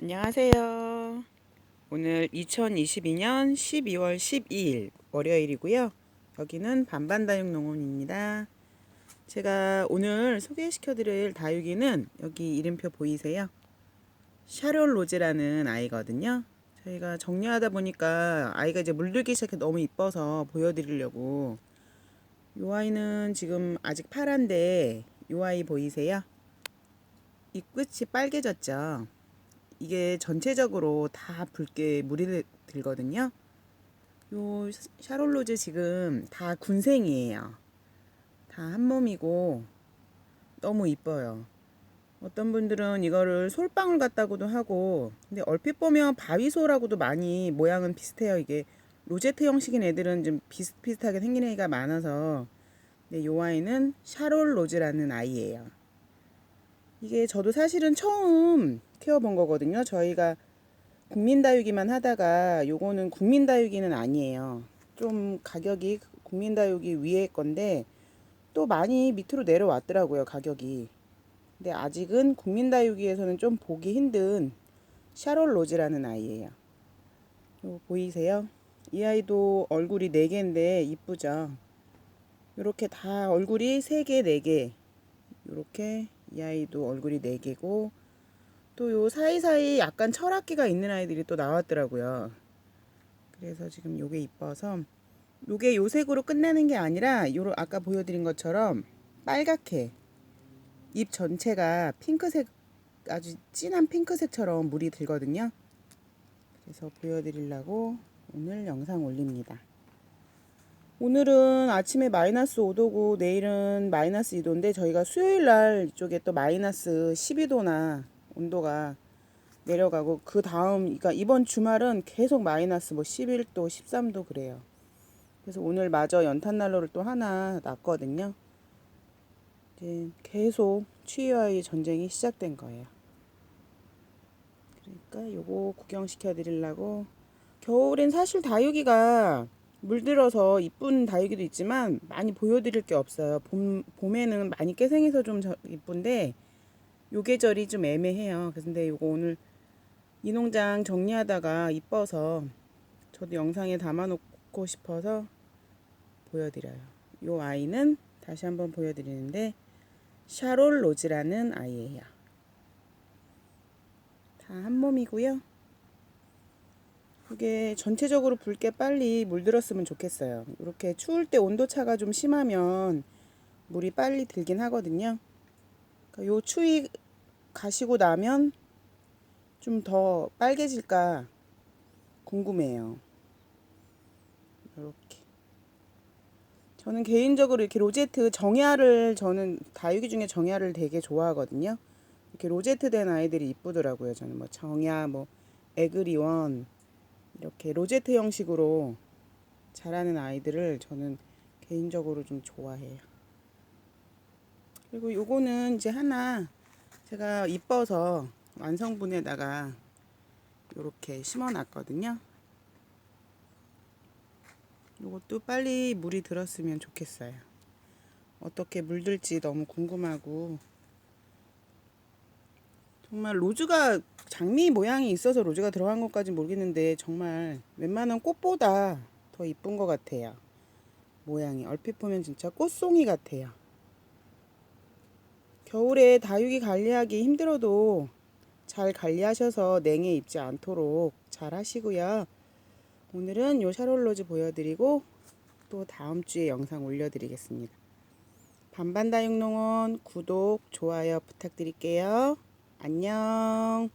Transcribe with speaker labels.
Speaker 1: 안녕하세요. 오늘 2022년 12월 12일 월요일이고요. 여기는 반반다육 농원입니다. 제가 오늘 소개시켜 드릴 다육이는 여기 이름표 보이세요? 샤롤 로즈라는 아이거든요. 저희가 정리하다 보니까 아이가 이제 물들기 시작해 너무 이뻐서 보여드리려고 이 아이는 지금 아직 파란데 이 아이 보이세요? 이 끝이 빨개졌죠. 이게 전체적으로 다 붉게 물이 들거든요. 요 샤롤로즈 지금 다 군생이에요. 다 한 몸이고 너무 이뻐요. 어떤 분들은 이거를 솔방울 같다고도 하고 근데 얼핏 보면 바위소라고도 많이 모양은 비슷해요. 이게 로제트 형식인 애들은 좀 비슷비슷하게 생긴 애가 많아서 근데 요 아이는 샤롤 로즈라는 아이예요. 이게 저도 사실은 처음 키워본 거거든요. 저희가 국민다육이만 하다가 요거는 국민다육이는 아니에요. 좀 가격이 국민다육이 위에 건데 또 많이 밑으로 내려왔더라고요. 가격이. 근데 아직은 국민다육이에서는 좀 보기 힘든 샤롤 로즈라는 아이예요. 요 보이세요? 이 아이도 얼굴이 4개인데 이쁘죠? 이렇게 다 얼굴이 3개, 4개. 이렇게 이 아이도 얼굴이 4개고 또 요 사이사이 약간 철학기가 있는 아이들이 또 나왔더라고요. 그래서 지금 요게 이뻐서 요게 요 색으로 끝나는 게 아니라 요로 아까 보여드린 것처럼 빨갛게 잎 전체가 핑크색 아주 진한 핑크색처럼 물이 들거든요. 그래서 보여드리려고 오늘 영상 올립니다. 오늘은 아침에 마이너스 5도고 내일은 마이너스 2도인데 저희가 수요일 날 이쪽에 또 마이너스 12도나 온도가 내려가고 그 다음 그러니까 이번 주말은 계속 마이너스 뭐 11도 13도 그래요. 그래서 오늘 마저 연탄 난로를 또 하나 놨거든요. 이제 계속 추위와의 전쟁이 시작된 거예요. 그러니까 요거 구경시켜 드리려고 겨울엔 사실 다육이가 물들어서 이쁜 다육이도 있지만 많이 보여드릴 게 없어요. 봄, 봄에는 많이 깨생해서 좀 저, 이쁜데 요 계절이 좀 애매해요. 근데 요거 오늘 이 농장 정리하다가 이뻐서 저도 영상에 담아놓고 싶어서 보여드려요. 요 아이는 다시 한번 보여드리는데 샤롤 로즈라는 아이예요. 다 한 몸이고요. 이게 전체적으로 붉게 빨리 물들었으면 좋겠어요. 이렇게 추울 때 온도 차가 좀 심하면 물이 빨리 들긴 하거든요. 그러니까 요 추위 가시고 나면 좀 더 빨개질까 궁금해요. 이렇게. 저는 개인적으로 이렇게 로제트 정야를 저는 다육이 중에 정야를 되게 좋아하거든요. 이렇게 로제트 된 아이들이 이쁘더라고요. 저는 뭐 정야, 뭐 에그리원 이렇게 로제트 형식으로 자라는 아이들을 저는 개인적으로 좀 좋아해요. 그리고 요거는 이제 하나 제가 이뻐서 완성분에다가 이렇게 심어 놨거든요. 요것도 빨리 물이 들었으면 좋겠어요. 어떻게 물들지 너무 궁금하고 정말 로즈가 장미 모양이 있어서 로즈가 들어간 것까지 모르겠는데 정말 웬만한 꽃보다 더 이쁜 것 같아요. 모양이 얼핏 보면 진짜 꽃송이 같아요. 겨울에 다육이 관리하기 힘들어도 잘 관리하셔서 냉해 입지 않도록 잘 하시고요. 오늘은 요 샤롤로즈 보여드리고 또 다음 주에 영상 올려드리겠습니다. 반반다육농원 구독, 좋아요 부탁드릴게요. 안녕.